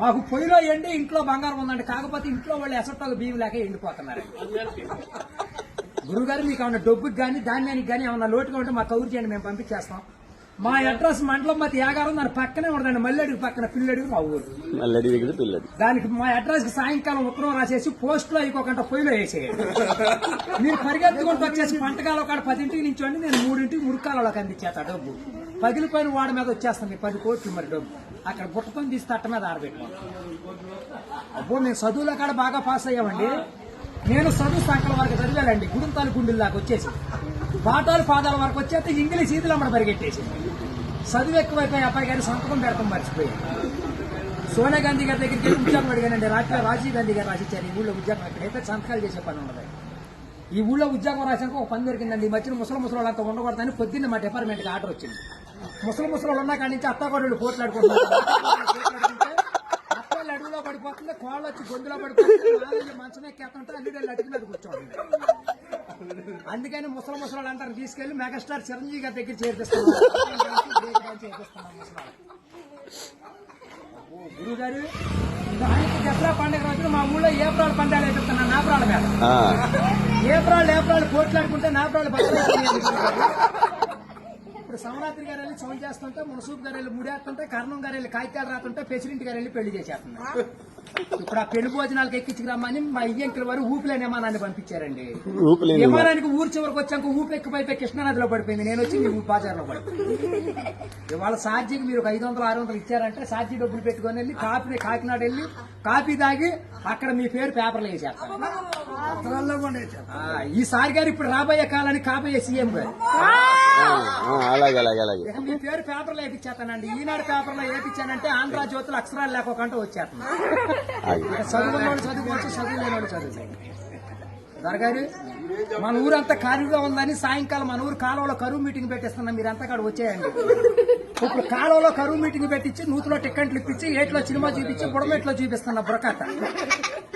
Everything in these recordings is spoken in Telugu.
మాకు పొయ్యిలో ఎండి ఇంట్లో బంగారం ఉందండి. కాకపోతే ఇంట్లో వాళ్ళు ఎసట్టాలు బియ్యం లేక ఎండిపోతున్నారు. గురుగారు మీకు ఏమైనా డబ్బుకి కానీ ధాన్యానికి కానీ ఏమన్నా లోటుగా ఉంటే మాకు కౌరు చేయండి మేము పంపించేస్తాం. మా అడ్రస్ మండలం మతి యాగారం దాని పక్కనే ఉండదండి. మల్లెడికి పక్కన పిల్లడికి ఊరు మల్లడి దగ్గర పిల్లడి దానికి మా అడ్రస్కి సాయంకాలం ఉత్తరం రాసేసి పోస్ట్లో ఇంకొకంట పొయ్యిలో వేసేయండి. మీరు పరిగెత్తుకుంటూ వచ్చేసి పంటకాల ఒక పదింటికి నించోండి నేను మూడింటికి మురికాలలోకి అందించేత డబ్బు. పగిలిపోయిన వాడి మీద వచ్చేస్తుంది పది కోట్లు మరి డబ్బు. అక్కడ బుట్టకొని తీసి తట్ట మీద ఆరబెట్టుకోండి అబ్బో మేము చదువులో కాడ బాగా పాస్ అయ్యామండి. నేను చదువు సంకల వరకు చదివానండి. గుడుంతాలు గుండెల దాకా వచ్చేసి. పాఠాలు పాదాల వరకు వచ్చేస్తే ఇంగ్లీష్ ఈదులు అమ్మడ పరిగెట్టేసింది. చదువు ఎక్కువైపోయి అబ్బాయి గారి సంతకం పెడతాం మర్చిపోయింది సోనియా గాంధీ గారి దగ్గరికి వెళ్ళి ఉద్యోగం అడిగానండి. రాత్రి రాజీవ్ గాంధీ గారు రాసిచ్చారు. ఈ ఊళ్ళో ఉద్యోగం ఎక్కడైతే సంతకాలు చేసే పని ఉండదు ఈ ఊళ్ళో ఉద్యోగం రాసాక ఒక పని దొరికిందండి. ఈ మధ్యన ముసలి ముసలి వాళ్ళంతా ఉండకూడదని పొద్దున్న మా డిపార్ట్మెంట్కి ఆర్డర్ వచ్చింది. ముసలి ముసలి వాళ్ళు కాడి నుంచి అత్తగొడలు పోట్లాడుకుంటున్నారు. అత్తలు అడుగులో పడిపోతుంది కోళ్ళు వచ్చి గొంతులో పడిపోతుంది మంచమే మంచం ఎక్కేస్తుంటే అన్ని మీద కూర్చోండి అందుకని ముసలి ముసలి అంటారు తీసుకెళ్ళి మెగాస్టార్ చిరంజీవి గారి దగ్గర చేర్పిస్తున్నాం. గురువు గారు దసరా పండుగ రోజున మా ఊళ్ళో ఏప్రాల్ పండుగ వేపిస్తున్నాను నాప్రాల మీద ఏప్రాల్ ఏప్రాల్ పోట్లాడుకుంటే నాప్రాల్ ఇప్పుడు సమరాత్రి గారు వెళ్ళి సౌండ్ చేస్తుంటే మునసూప్ గారు వెళ్ళి ముడేస్తుంటే కర్ణం గారు వెళ్ళి కాగితాలు రాస్తుంటే ప్రెసిడెంట్ గారు వెళ్ళి పెళ్ళి చేసేస్తున్నారు. ఇప్పుడు ఆ పెళ్ళి భోజనాలకు ఎక్కించుకురమ్మని మా ఇయ్యంకుల వారు ఊపిలేని విమానాన్ని పంపించారండి. ఊపిలేని విమానానికి ఊరు చివరికి వచ్చాక ఊపి ఎక్కిపోయి కృష్ణానదిలో పడిపోయింది. నేను వచ్చి మీ బాజార్లో పడిపోయింది. ఇవాళ ఛార్జీకి మీరు ఒక ఐదు వందలు ఆరు వందలు ఇచ్చారంటే ఛార్జీ డబ్బులు పెట్టుకొని వెళ్ళి కాపీ కాకినాడ వెళ్ళి కాపీ తాగి అక్కడ మీ పేరు పేపర్లో వేసేస్తాను ఆ, ఈసారి గారు ఇప్పుడు రాబోయే కాలానికి కాబోయే సీఎం గారు. అలాగే అలాగే అలాగే. మీ పేరు పేపర్లో వేపించేస్తానండి ఈనాడు పేపర్లో వేపించానంటే ఆంధ్ర జ్యోతులు అక్షరాలు లేకోకుండా వచ్చేస్తాను చదువుకున్నోడు చదువుకోవచ్చు చదువు లేనివాడు చదువు దొరగారు మన ఊరంతా ఖాళీగా ఉందని సాయంకాలం మన ఊరు కాలువలో కరువు మీటింగ్ పెట్టిస్తున్నాం మీరంతా కాడ వచ్చేయండి. ఇప్పుడు కాలువలో కరువు మీటింగ్ పెట్టించి నూతిలో టిక్కెట్లు ఇప్పించి ఏట్లో సినిమా చూపించి బుడమెట్లో చూపిస్తున్న బురకట్ట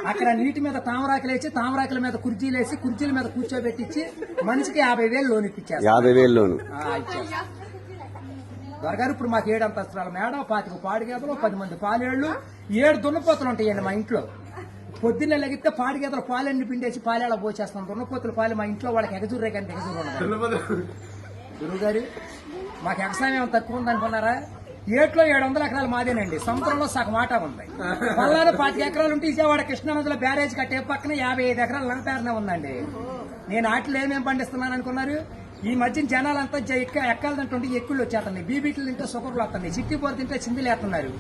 అక్కడ నీటి మీద తామరాకులు వేసి తామరాకుల మీద కుర్చీలు వేసి కుర్చీల మీద కూర్చోబెట్టించి మనిషికి యాభై వేలు లోన్ ఇప్పించారు యాభై వేల్లోను దొరగారు ఇప్పుడు మాకు ఏడు అంతస్తుల మేడ పాతిక పాడి గేదలు పది మంది పాలేళ్ళు ఏడు దున్నపోతులు ఉంటాయండి మా ఇంట్లో. పొద్దున్నే లెగితే పాడి గేదలు పాలన్నీ పిండేసి పాలేళ్ళ పోసేస్తాం. దున్నపోతుల పాలు మా ఇంట్లో వాళ్ళకి ఎగజూరే కానీ ఎగజూరు ఉండదు. గురువు గారు మాకు వ్యవసాయం ఏమైనా తక్కువ ఉందనుకున్నారా ఏట్లో ఏడు వందల ఎకరాలు మాదేనండి. సముద్రంలో సగం ఆట ఉంది. పల్లాలో పాతిక ఎకరాలు ఉంటే విజయవాడ కృష్ణానదిలో బ్యారేజ్ కట్టే పక్కన యాభై ఐదు ఎకరాలు నా పేరునే ఉందండి. నేను ఆటలు ఏమేమి పండిస్తున్నాను అనుకున్నారు? ఈ మధ్య జనాలంతా జ- ఎక్క ఎక్కాలంటుంటే ఎక్కుళ్ళు వచ్చేస్తున్నాయి. బీబీట్లు తింటే సుకర్లు వస్తున్నాయి. సిట్టి తింటే చిందులు వేస్తున్నారు